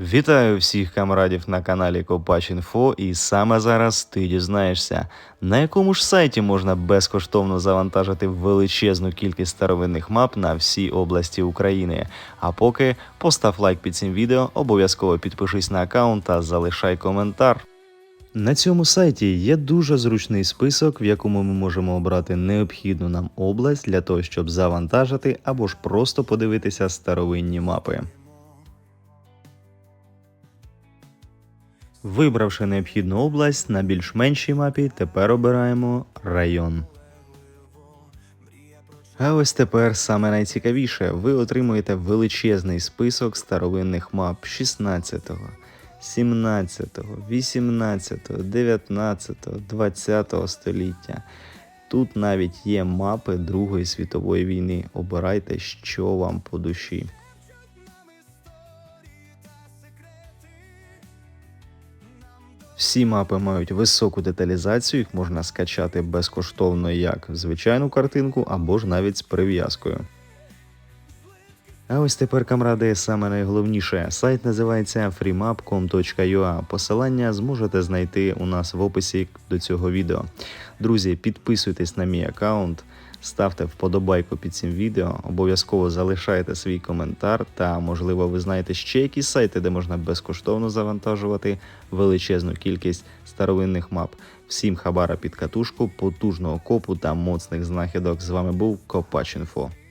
Вітаю всіх камрадів на каналі Копач.Інфо і саме зараз ти дізнаєшся, на якому ж сайті можна безкоштовно завантажити величезну кількість старовинних мап на всій області України. А поки постав лайк під цим відео, обов'язково підпишись на аккаунт та залишай коментар. На цьому сайті є дуже зручний список, в якому ми можемо обрати необхідну нам область для того, щоб завантажити або ж просто подивитися старовинні мапи. Вибравши необхідну область на більш меншій мапі, тепер обираємо район. А ось тепер саме найцікавіше, ви отримуєте величезний список старовинних мап 16, 17, 18, 19, 20 століття. Тут навіть є мапи Другої світової війни. Обирайте, що вам по душі. Всі мапи мають високу деталізацію, їх можна скачати безкоштовно як звичайну картинку або ж навіть з прив'язкою. А ось тепер, камради, саме найголовніше. Сайт називається freemap.com.ua. Посилання зможете знайти у нас в описі до цього відео. Друзі, підписуйтесь на мій аккаунт, ставте вподобайку під цим відео, обов'язково залишайте свій коментар та, можливо, ви знаєте ще якісь сайти, де можна безкоштовно завантажувати величезну кількість старовинних мап. Всім хабара під катушку, потужного копу та моцних знахідок. З вами був Копач.Інфо.